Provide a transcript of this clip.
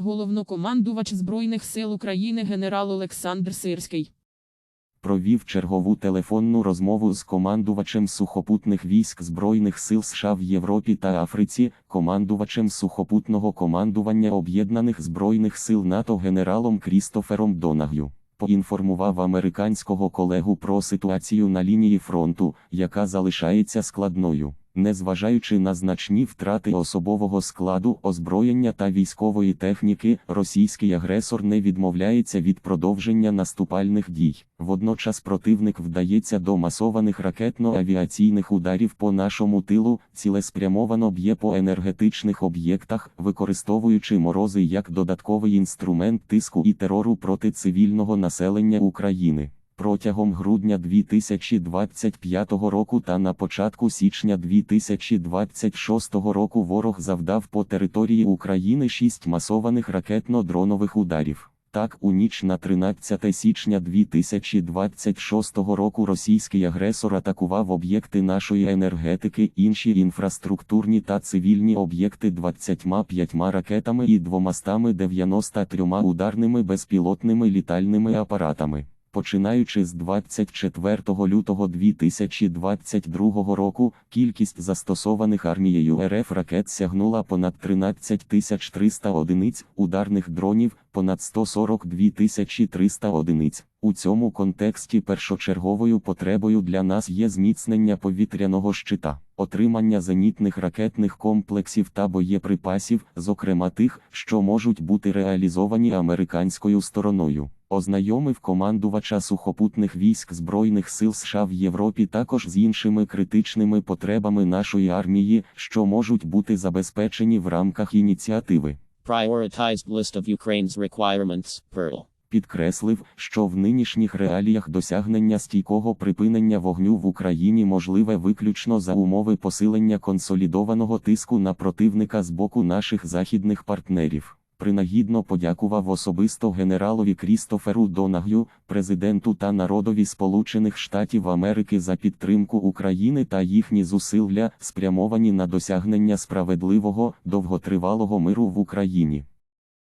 Головнокомандувач Збройних сил України генерал Олександр Сирський. провів чергову телефонну розмову з командувачем сухопутних військ Збройних сил США в Європі та Африці, командувачем сухопутного командування Об'єднаних Збройних сил НАТО генералом Крістофером Донаг'ю. Поінформував американського колегу про ситуацію на лінії фронту, яка залишається складною. Незважаючи на значні втрати особового складу, озброєння та військової техніки, російський агресор не відмовляється від продовження наступальних дій. Водночас противник вдається до масованих ракетно-авіаційних ударів по нашому тилу, цілеспрямовано б'є по енергетичних об'єктах, використовуючи морози як додатковий інструмент тиску і терору проти цивільного населення України. Протягом грудня 2025 року та на початку січня 2026 року ворог завдав по території України шість масованих ракетно-дронових ударів. Так, у ніч на 13 січня 2026 року російський агресор атакував об'єкти нашої енергетики, інші інфраструктурні та цивільні об'єкти 25 ракетами і 293 ударними безпілотними літальними апаратами. Починаючи з 24 лютого 2022 року, кількість застосованих армією РФ ракет сягнула понад 13 300 одиниць, ударних дронів понад 142 300 одиниць. У цьому контексті першочерговою потребою для нас є зміцнення повітряного щита, отримання зенітних ракетних комплексів та боєприпасів, зокрема тих, що можуть бути реалізовані американською стороною. Ознайомив командувача сухопутних військ Збройних сил США в Європі також з іншими критичними потребами нашої армії, що можуть бути забезпечені в рамках ініціативи. Prioritized list of Ukraine's requirements, Pearl. Підкреслив, що в нинішніх реаліях досягнення стійкого припинення вогню в Україні можливе виключно за умови посилення консолідованого тиску на противника з боку наших західних партнерів. Принагідно подякував особисто генералові Крістоферу Донаг'ю, президенту та народові Сполучених Штатів Америки за підтримку України та їхні зусилля, спрямовані на досягнення справедливого, довготривалого миру в Україні.